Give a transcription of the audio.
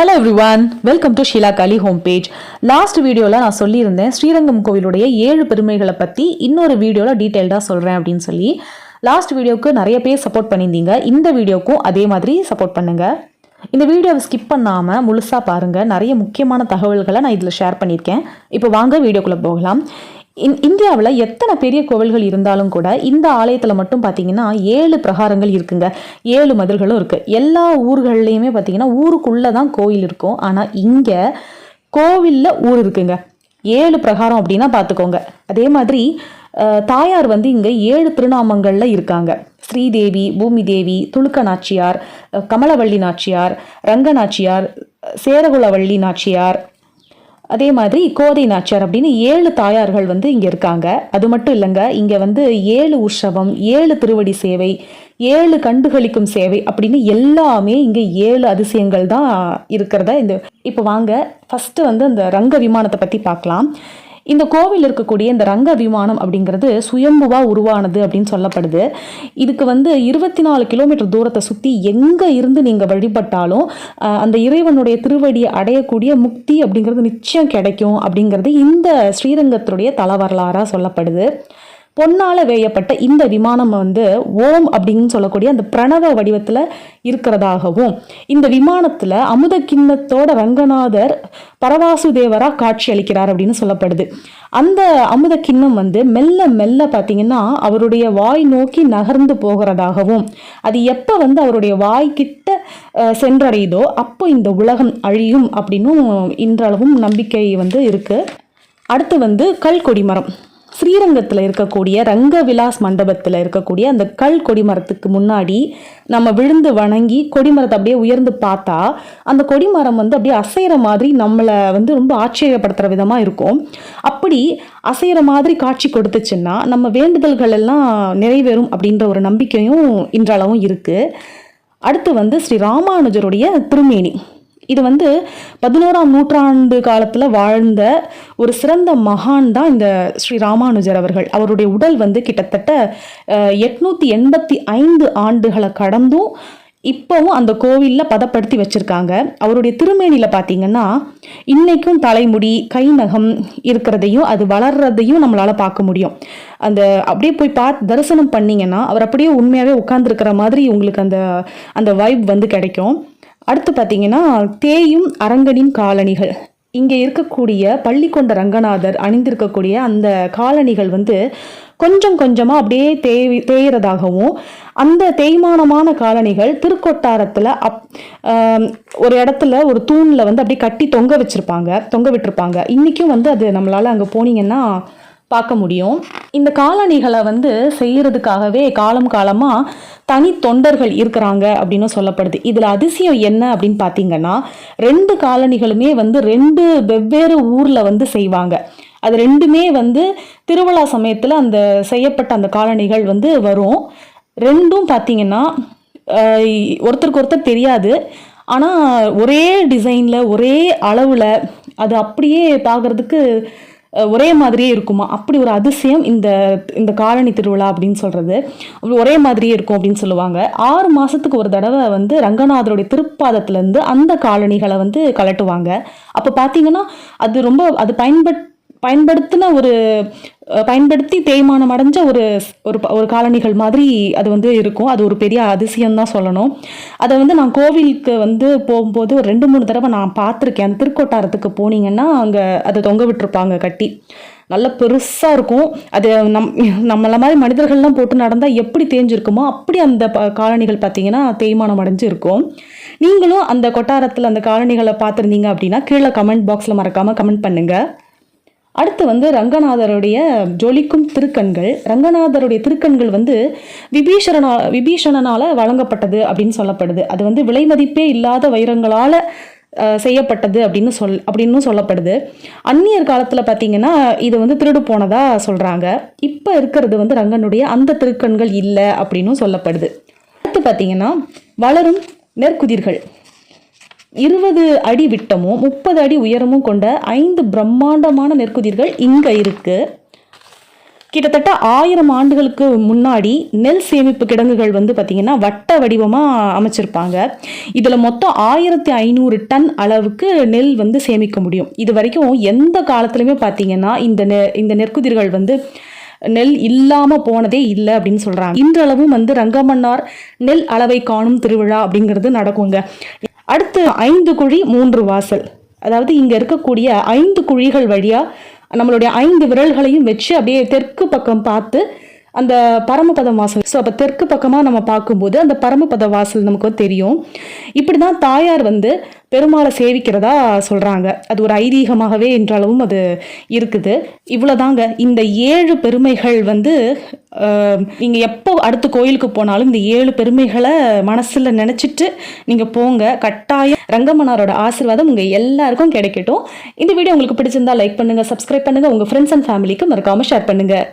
Hello everyone welcome to Sheela Kali home page last வீடியோவில் நான் சொல்லியிருந்தேன் ஸ்ரீரங்கம் கோவிலுடைய ஏழு பெருமைகளை பற்றி இன்னொரு வீடியோவில் டீட்டெயில்டாக சொல்கிறேன் அப்படின்னு சொல்லி. லாஸ்ட் வீடியோவுக்கு நிறைய பேர் சப்போர்ட் பண்ணியிருந்தீங்க இந்த வீடியோக்கும் அதே மாதிரி சப்போர்ட் பண்ணுங்கள் இந்த வீடியோவை ஸ்கிப் பண்ணாமல் முழுசாக பாருங்கள் நிறைய முக்கியமான தகவல்களை நான் இதில் ஷேர் பண்ணியிருக்கேன். இப்போ வாங்க வீடியோக்குள்ளே போகலாம். இந் இந்தியாவில் எத்தனை பெரிய கோவில்கள் இருந்தாலும் கூட இந்த ஆலயத்தில் மட்டும் பார்த்தீங்கன்னா ஏழு பிரகாரங்கள் இருக்குங்க. ஏழு மதில்களும் இருக்குது எல்லா ஊர்கள்லேயுமே பார்த்தீங்கன்னா ஊருக்குள்ளே தான் கோயில் இருக்கும். ஆனால் இங்கே கோவிலில் ஊர் இருக்குங்க. ஏழு பிரகாரம் அப்படின்னா பார்த்துக்கோங்க அதே மாதிரி தாயார் வந்து இங்கே ஏழு திருநாமங்களில் இருக்காங்க. ஸ்ரீதேவி பூமி தேவி துலுக்க நாச்சியார் கமலவள்ளி நாச்சியார் ரங்கநாச்சியார் சேரகுலவள்ளி நாச்சியார் அதே மாதிரி கோதை நாச்சியார் அப்படின்னு ஏழு தாயார்கள் வந்து இங்கே இருக்காங்க. அது மட்டும் இல்லைங்க இங்கே வந்து ஏழு உற்சவம் ஏழு திருவடி சேவை ஏழு கண்டுகளிக்கும் சேவை அப்படின்னு எல்லாமே இங்கே ஏழு அதிசயங்கள் தான் இருக்கிறத இந்த இப்போ வாங்க ஃபஸ்ட்டு வந்து அந்த ரங்க விமானத்தை பற்றி பார்க்கலாம். இந்த கோவில் இருக்கக்கூடிய இந்த ரங்க விமானம் அப்படிங்கிறது சுயம்புவா உருவானது அப்படின்னு சொல்லப்படுது. இதுக்கு வந்து இருபத்தி நாலு கிலோமீட்டர் தூரத்தை சுற்றி எங்கே இருந்து நீங்கள் வழிபட்டாலும் அந்த இறைவனுடைய திருவடியை அடையக்கூடிய முக்தி அப்படிங்கிறது நிச்சயம் கிடைக்கும் அப்படிங்கிறது இந்த ஸ்ரீரங்கத்தினுடைய தல வரலாறாக சொல்லப்படுது. பொன்னால் வேயப்பட்ட இந்த விமானம் வந்து ஓம் அப்படின்னு சொல்லக்கூடிய அந்த பிரணவ வடிவத்தில் இருக்கிறதாகவும் இந்த விமானத்தில் அமுத கிண்ணத்தோட ரங்கநாதர் பரவாசுதேவராக காட்சி அளிக்கிறார் அப்படின்னு சொல்லப்படுது. அந்த அமுத கிண்ணம் வந்து மெல்ல மெல்ல பார்த்தீங்கன்னா அவருடைய வாய் நோக்கி நகர்ந்து போகிறதாகவும் அது எப்போ வந்து அவருடைய வாய்க்கிட்ட சென்றடையுதோ அப்போ இந்த உலகம் அழியும் அப்படின்னும் இன்றளவும் நம்பிக்கை வந்து இருக்குது அடுத்து வந்து கல் கொடிமரம் ஸ்ரீரங்கத்தில் இருக்கக்கூடிய ரங்க விலாஸ் மண்டபத்தில் இருக்கக்கூடிய அந்த கல் கொடிமரத்துக்கு முன்னாடி நம்ம விழுந்து வணங்கி கொடிமரத்தை அப்படியே உயர்ந்து பார்த்தா அந்த கொடிமரம் வந்து அப்படியே அசைகிற மாதிரி நம்மளை வந்து ரொம்ப ஆச்சரியப்படுத்துகிற விதமாக இருக்கும். அப்படி அசைகிற மாதிரி காட்சி கொடுத்துச்சுன்னா நம்ம வேண்டுதல்கள் எல்லாம் நிறைவேறும் அப்படின்ற ஒரு நம்பிக்கையும் இன்றளவும் இருக்குது அடுத்து வந்து ஸ்ரீ ராமானுஜருடைய திருமேனி. இது வந்து பதினோராம் நூற்றாண்டு காலத்தில் வாழ்ந்த ஒரு சிறந்த மகான் தான் இந்த ஸ்ரீ ராமானுஜர் அவர்கள். அவருடைய உடல் வந்து கிட்டத்தட்ட எட்நூற்றி எண்பத்தி ஐந்து ஆண்டுகளை கடந்தும் இப்போவும் அந்த கோவிலில் பதப்படுத்தி வச்சுருக்காங்க. அவருடைய திருமேனியில் பார்த்தீங்கன்னா இன்றைக்கும் தலைமுடி கை நகம் இருக்கிறதையும் அது வளர்றதையும் நம்மளால் பார்க்க முடியும். அந்த அப்படியே போய் பார்த்து தரிசனம் பண்ணீங்கன்னா அவர் அப்படியே உண்மையாகவே உட்காந்துருக்கிற மாதிரி உங்களுக்கு அந்த அந்த வைப் வந்து கிடைக்கும். அடுத்து பார்த்தீங்கன்னா தேயும் அரங்கனின் காலணிகள். இங்கே இருக்கக்கூடிய பள்ளிக்கொண்ட ரங்கநாதர் அணிந்திருக்கக்கூடிய அந்த காலணிகள் வந்து கொஞ்சம் கொஞ்சமாக அப்படியே தேய் தேயிறதாகவும் அந்த தேய்மானமான காலணிகள் திருக்கொட்டாரத்தில் அப் ஒரு இடத்துல ஒரு தூணில் வந்து அப்படியே கட்டி தொங்க வச்சுருப்பாங்க தொங்க விட்டுருப்பாங்க. இன்றைக்கும் வந்து அது நம்மளால் அங்கே போனீங்கன்னா பார்க்க முடியும். இந்த காலணிகளை வந்து செய்கிறதுக்காகவே காலம் காலமாக தனி தொண்டர்கள் இருக்கிறாங்க அப்படின்னு சொல்லப்படுது. இதில் அதிசயம் என்ன அப்படின்னு பார்த்தீங்கன்னா ரெண்டு காலணிகளுமே வந்து ரெண்டு வெவ்வேறு ஊரில் வந்து செய்வாங்க. அது ரெண்டுமே வந்து திருவிழா சமயத்தில் அந்த செய்யப்பட்ட அந்த காலணிகள் வந்து வரும். ரெண்டும் பார்த்தீங்கன்னா ஒருத்தருக்கு ஒருத்தர் தெரியாது. ஆனால் ஒரே டிசைனில் ஒரே அளவில் அது அப்படியே பார்க்குறதுக்கு ஒரே மாதிரியே இருக்குமா? அப்படி ஒரு அதிசயம் இந்த இந்த காலனி திருவிழா அப்படின்னு சொல்கிறது ஒரே மாதிரியே இருக்கும் அப்படின்னு சொல்லுவாங்க. ஆறு மாதத்துக்கு ஒரு தடவை வந்து ரங்கநாதருடைய திருப்பாதத்துலேருந்து அந்த காலணிகளை வந்து கலட்டுவாங்க. அப்போ பார்த்தீங்கன்னா அது ரொம்ப அது பயன்பட் பயன்படுத்தின ஒரு பயன்படுத்தி தேய்மானம் அடைஞ்ச ஒரு ஒரு ஒரு காலணிகள் மாதிரி அது வந்து இருக்கும். அது ஒரு பெரிய அதிசயம் தான் சொல்லணும். அதை வந்து நான் கோவிலுக்கு வந்து போகும்போது ஒரு ரெண்டு மூணு தடவை நான் பார்த்துருக்கேன். அந்த திருக்கோட்டாரத்துக்கு போனீங்கன்னா அங்கே அதை தொங்க விட்டுருப்பாங்க கட்டி. நல்ல பெருசாக இருக்கும். அது நம் நம்மள மாதிரி மனிதர்கள்லாம் போட்டு நடந்தால் எப்படி தேஞ்சிருக்குமோ அப்படி அந்த ப காலணிகள் பார்த்தீங்கன்னா தேய்மானம் அடைஞ்சு இருக்கும் நீங்களும் அந்த கொட்டாரத்தில் அந்த காலணிகளை பார்த்துருந்தீங்க அப்படின்னா கீழே கமெண்ட் பாக்ஸில் மறக்காமல் கமெண்ட் பண்ணுங்கள் அடுத்து வந்து ரங்கநாதருடைய ஜொலிக்கும் திருக்கண்கள். ரங்கநாதருடைய திருக்கண்கள் வந்து விபீஷணனா விபீஷணனால் வழங்கப்பட்டது அப்படின்னு சொல்லப்படுது. அது வந்து விலை மதிப்பே இல்லாத வைரங்களால் செய்யப்பட்டது அப்படின்னு சொல் அப்படின்னு சொல்லப்படுது. அந்நியர் காலத்தில் பார்த்தீங்கன்னா இது வந்து திருடு போனதாக சொல்கிறாங்க இப்போ இருக்கிறது வந்து ரங்கனுடைய அந்த திருக்கண்கள் இல்லை அப்படின்னும் சொல்லப்படுது. அடுத்து பார்த்தீங்கன்னா வளரும் நெற்குதிர்கள். இருபது அடி விட்டமும் முப்பது அடி உயரமும் கொண்ட ஐந்து பிரம்மாண்டமான நெற்குதிர்கள் இங்கே இருக்கு. கிட்டத்தட்ட ஆயிரம் ஆண்டுகளுக்கு முன்னாடி நெல் சேமிப்பு கிடங்குகள் வந்து பார்த்திங்கன்னா வட்ட வடிவமாக அமைச்சிருப்பாங்க. இதில் மொத்தம் ஆயிரத்தி ஐநூறு டன் அளவுக்கு நெல் வந்து சேமிக்க முடியும். இது வரைக்கும் எந்த காலத்துலையுமே பார்த்தீங்கன்னா இந்த நெ இந்த நெற்குதிர்கள் வந்து நெல் இல்லாமல் போனதே இல்லை அப்படின்னு சொல்கிறாங்க இன்றளவும் வந்து ரங்கமன்னார் நெல் அளவை காணும் திருவிழா அப்படிங்கிறது நடக்குங்க. அடுத்து ஐந்து குழி மூன்று வாசல். அதாவது இங்கே இருக்கக்கூடிய ஐந்து குழிகள் வழியாக நம்மளுடைய ஐந்து விரல்களையும் வச்சு அப்படியே தெற்கு பக்கம் பார்த்து அந்த பரமபதம் வாசல். ஸோ அப்போ தெற்கு பக்கமாக நம்ம பார்க்கும்போது அந்த பரமபத வாசல் நமக்கு தெரியும். இப்படி தான் தாயார் வந்து பெருமாளை சேவிக்கிறதா சொல்கிறாங்க அது ஒரு ஐதீகமாகவே என்றளவும் அது இருக்குது. இவ்வளோதாங்க இந்த ஏழு பெருமைகள் வந்து நீங்கள் எப்போ அடுத்த கோயிலுக்கு போனாலும் இந்த ஏழு பெருமைகளை மனசில் நினச்சிட்டு நீங்கள் போங்க. கட்டாயம் ரங்கமன்னாரோட ஆசீர்வாதம் உங்கள் எல்லாருக்கும் கிடைக்கட்டும். இந்த வீடியோ உங்களுக்கு பிடிச்சிருந்தா லைக் பண்ணுங்கள் சப்ஸ்கிரைப் பண்ணுங்கள் உங்கள் ஃப்ரெண்ட்ஸ் அண்ட் ஃபேமிலிக்கு மறக்காமல் ஷேர் பண்ணுங்கள்